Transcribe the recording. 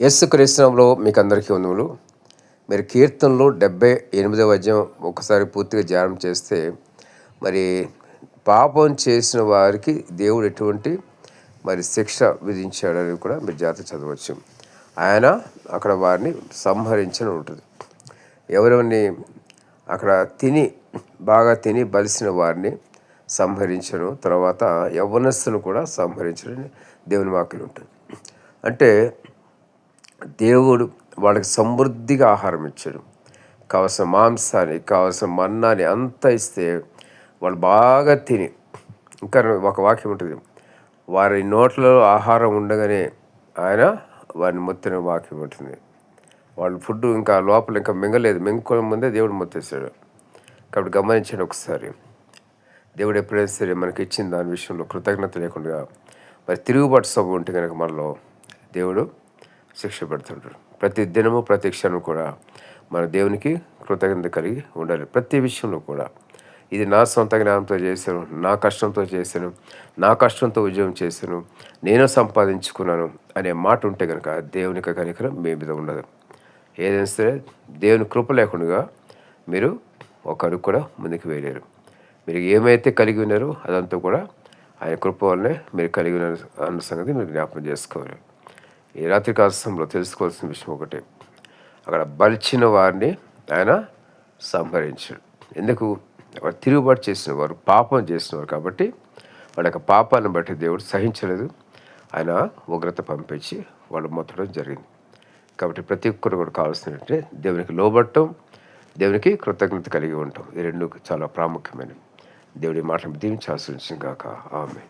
యస్సు క్రీస్తునంలో మీకు అందరికీ వందములు. మీరు కీర్తనలు డెబ్బై ఎనిమిదవ అధ్యాయం ఒకసారి పూర్తిగా ధ్యానం చేస్తే మరి పాపం చేసిన వారికి దేవుడు ఎటువంటి మరి శిక్ష విధించాడని కూడా మీరు జాగ్రత్త చదవచ్చు. ఆయన అక్కడ వారిని సంహరించని ఉంటుంది. ఎవరెవరిని అక్కడ తిని బాగా తిని బలిసిన వారిని సంహరించను తర్వాత యవ్వనస్తును కూడా సంహరించడని దేవుని వాక్యం ఉంటుంది. అంటే దేవుడు వాళ్ళకి సమృద్ధిగా ఆహారం ఇచ్చాడు. కావలసిన మాంసాన్ని కావలసిన మన్నాన్ని అంతా ఇస్తే వాళ్ళు బాగా తిని. ఇంకా ఒక వాక్యం ఉంటుంది. వారి నోట్లలో ఆహారం ఉండగానే ఆయన వారిని మొత్తిన వాక్యం ఉంటుంది. వాళ్ళు ఫుడ్ ఇంకా లోపల ఇంకా మింగలేదు. మింగుకోవడం ముందే దేవుడు మొత్తేస్తాడు కాబట్టి గమనించండి ఒకసారి. దేవుడు ఎప్పుడైనా సరే మనకి ఇచ్చిన దాని విషయంలో కృతజ్ఞత లేకుండా మరి తిరుగుబాటు సభ ఉంటే కనుక మనలో దేవుడు శిక్ష పెడుతుంటాడు ప్రతి దినము ప్రతి క్షణం కూడా మన దేవునికి కృతజ్ఞత కలిగి ఉండాలి. ప్రతి విషయంలో కూడా. ఇది నా సొంత జ్ఞానంతో చేశాను నా కష్టంతో చేశాను నా కష్టంతో ఉద్యోగం చేశాను నేను సంపాదించుకున్నాను అనే మాట ఉంటే కనుక దేవునికి కనికరం మీ మీద ఉండదు. ఏదైనా సరే దేవుని కృప లేకుండా మీరు ఒకరు కూడా ముందుకు వేయలేరు. మీరు ఏమైతే కలిగి ఉన్నారో అదంతా కూడా ఆయన కృప వల్లనే మీరు కలిగి ఉన్న అన్న సంగతి మీరు జ్ఞాపకం చేసుకోవాలి. ఈ రాత్రి కాలంలో తెలుసుకోవాల్సిన విషయం ఒకటే. అక్కడ బలిచిన వారిని ఆయన సంహరించాడు. ఎందుకు? తిరుగుబాటు చేసిన వారు పాపం చేసినవారు కాబట్టి వాళ్ళ యొక్క పాపాలను బట్టి దేవుడు సహించలేదు. ఆయన ఉగ్రత పంపించి వాళ్ళు మొత్తడం జరిగింది. కాబట్టి ప్రతి ఒక్కరు కూడా కావాల్సినట్టే దేవునికి లోబట్టం దేవునికి కృతజ్ఞత కలిగి ఉంటాం ఈ రెండు చాలా ప్రాముఖ్యమైనవి. దేవుడి మాటను దీవించాల్సి కాక ఆమె